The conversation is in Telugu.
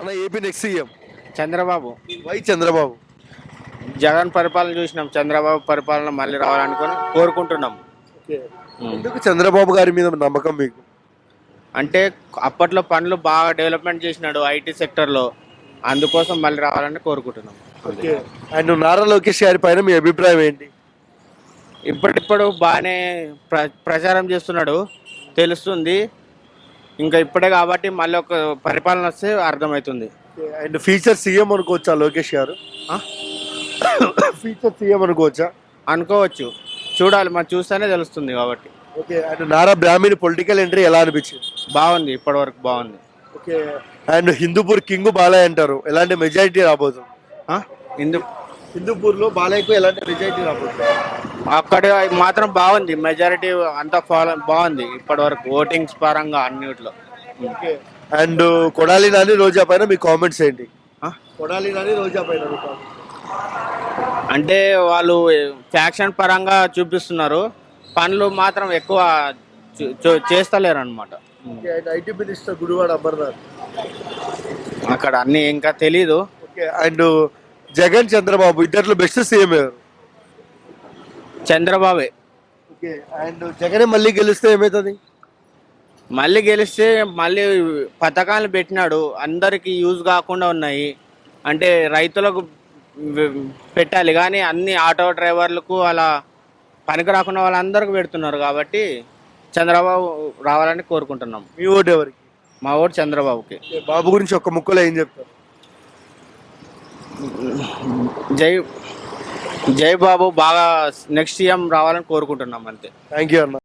అన్న AP next CM. Chandrababu. Why Chandrababu? Jagan పరిపాలన చూసినాం. చంద్రబాబు పరిపాలన మళ్ళీ రావాలనుకుని కోరుకుంటున్నాం. ఎందుకు చంద్రబాబు గారి మీద నమ్మకం మీకు? అంటే అప్పట్లో పనులు బాగా డెవలప్మెంట్ చేసినాడు ఐటీ సెక్టర్లో. అందుకోసం మళ్ళీ రావాలని కోరుకుంటున్నాం. అండ్ నారా లోకేష్ గారి పైన మీ అభిప్రాయం ఏంటి? ఇప్పటిప్పుడు బాగానే ప్ర ప్రచారం చేస్తున్నాడు. తెలుస్తుంది. ఇంకా ఇప్పుడే కాబట్టి మళ్ళీ ఒక పరిపాలన వస్తే అర్థమవుతుంది. అండ్ ఫ్యూచర్ సీఎం అనుకోవచ్చా లోకేష్ గారు? ఆ? ఫ్యూచర్ సీఎం అనుకోవచ్చా? అనుకోవచ్చు. చూడాలి మనం చూస్తేనే తెలుస్తుంది కాబట్టి. Okay and Nara Brahmani political entry ఎలా అనిపించింది? బాగుంది ఇప్పటివరకు బాగుంది. Okay and Hindupur king Balayya అంటారు ఎలాంటి మెజారిటీ రాబోతుంది? ఇందు హిందూపూర్లో బాలయ్యకు ఎలాంటి మెజారిటీ రాబోతుంది అక్కడ మాత్రం బాగుంది. మెజారిటీ అంతా ఫాలో బాగుంది. ఇప్పటివరకు ఓటింగ్స్ పరంగా అన్నిట్లో. అండ్ కొడాలి నాని రోజా పైన మీ కామెంట్స్ ఏంటి? కొడాలి నాని రోజా పైన. అంటే వాళ్ళు ఫ్యాక్షన్ పరంగా చూపిస్తున్నారు. పనులు మాత్రం ఎక్కువ చేస్తలేరు అనమాట ఐటీ మినిస్టర్ గుడివాడ అమర్నాథ్. అక్కడ అన్ని ఇంకా తెలీదు. అండ్ జగన్ చంద్రబాబు ఇద్దరిలో బెస్ట్ సీఎం ఎవరు? చంద్రబాబే. ఓకే అండ్ జగనే మళ్ళీ గెలిస్తే ఏమవుతుంది మళ్ళీ గెలిస్తే మళ్ళీ పథకాలు పెట్టినాడు. అందరికి యూజ్ కాకుండా ఉన్నాయి. అంటే రైతులకు పెట్టాలి. కానీ అన్ని ఆటో డ్రైవర్లకు అలా పనికి రాకుండా వాళ్ళందరికీ పెడుతున్నారు కాబట్టి చంద్రబాబు రావాలని కోరుకుంటున్నాం. మీ ఓటు ఎవరికి? మా ఓటు చంద్రబాబుకి. బాబు గురించి ఒక్క ముక్కలో ఏం చెప్తారు? జై జై బాబు బాగా నెక్స్ట్ సీఎం రావాలని కోరుకుంటున్నాం అంతే. థ్యాంక్ యూ అన్న.